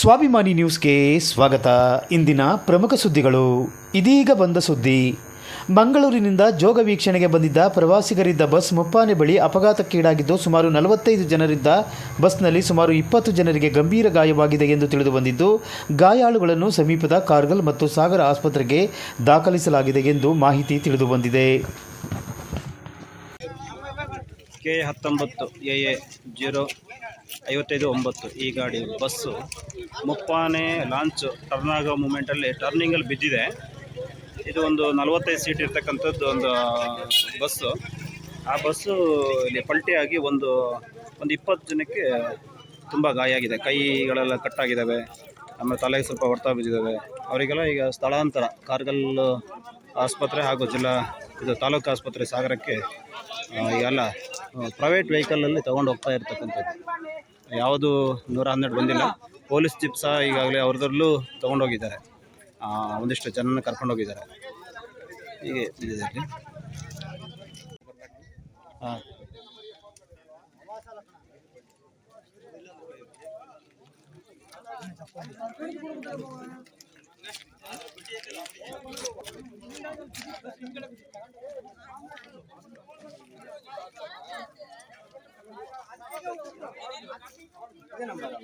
ಸ್ವಾಭಿಮಾನಿ ನ್ಯೂಸ್ಗೆ ಸ್ವಾಗತ. ಇಂದಿನ ಪ್ರಮುಖ ಸುದ್ದಿಗಳು. ಇದೀಗ ಬಂದ ಸುದ್ದಿ. ಮಂಗಳೂರಿನಿಂದ ಜೋಗ ವೀಕ್ಷಣೆಗೆ ಬಂದಿದ್ದ ಪ್ರವಾಸಿಗರಿದ್ದ ಬಸ್ ಮುಪ್ಪಾನೆ ಬಳಿ ಅಪಘಾತಕ್ಕೀಡಾಗಿದ್ದು ಸುಮಾರು ನಲವತ್ತೈದು ಜನರಿದ್ದ ಬಸ್ನಲ್ಲಿ ಸುಮಾರು ಇಪ್ಪತ್ತು ಜನರಿಗೆ ಗಂಭೀರ ಗಾಯವಾಗಿದೆ ಎಂದು ತಿಳಿದು ಬಂದಿದ್ದು, ಗಾಯಾಳುಗಳನ್ನು ಸಮೀಪದ ಕಾರ್ಗಲ್ ಮತ್ತು ಸಾಗರ ಆಸ್ಪತ್ರೆಗೆ ದಾಖಲಿಸಲಾಗಿದೆ ಎಂದು ಮಾಹಿತಿ ತಿಳಿದು ಬಂದಿದೆ. ಕೆ ಹತ್ತೊಂಬತ್ತು ಎ ಜೀರೋ ಐವತ್ತೈದು, ಒಂಬತ್ತು ಈ ಗಾಡಿ, ಬಸ್ಸು. ಮುಪ್ಪಾನೆ ಲಾಂಚ್ ಟರ್ನ್ ಆಗೋ ಮೂಮೆಂಟಲ್ಲಿ ಟರ್ನಿಂಗಲ್ಲಿ ಬಿದ್ದಿದೆ. ಇದು ಒಂದು ನಲವತ್ತೈದು ಸೀಟ್ ಇರ್ತಕ್ಕಂಥದ್ದು ಒಂದು ಬಸ್ಸು. ಆ ಬಸ್ಸು ಇಲ್ಲಿ ಪಲ್ಟಿಯಾಗಿ ಒಂದು ಒಂದು ಇಪ್ಪತ್ತು ಜನಕ್ಕೆ ತುಂಬ ಗಾಯ ಆಗಿದೆ. ಕೈಗಳೆಲ್ಲ ಕಟ್ಟಾಗಿದ್ದಾವೆ. ಆಮೇಲೆ ತಲೆಗೆ ಸ್ವಲ್ಪ ಹೊಡ್ತಾ ಬಿದ್ದಿದ್ದಾವೆ. ಅವರಿಗೆಲ್ಲ ಈಗ ಸ್ಥಳಾಂತರ, ಕಾರ್ಗಲ್ ಆಸ್ಪತ್ರೆ ಹಾಗೂ ಜಿಲ್ಲಾ, ಇದು ತಾಲೂಕು ಆಸ್ಪತ್ರೆ ಸಾಗರಕ್ಕೆ ಈಗೆಲ್ಲ ಪ್ರೈವೇಟ್ ವೆಹಿಕಲಲ್ಲಿ ತೊಗೊಂಡು ಹೋಗ್ತಾ ಇರ್ತಕ್ಕಂಥದ್ದು. ಯಾವುದು ನೂರ ಹನ್ನೆರಡು ಬಂದಿಲ್ಲ. ಪೊಲೀಸ್ ಜಿಪ್ ಸಹ ಈಗಾಗಲೇ ಅವ್ರದ್ರಲ್ಲೂ ತೊಗೊಂಡೋಗಿದ್ದಾರೆ. ಒಂದಿಷ್ಟು ಜನನ ಕರ್ಕೊಂಡೋಗಿದ್ದಾರೆ. ಹೀಗೆ ಇದರಲ್ಲಿ ಹಾಂ ಇದೇ ನಂಬರ್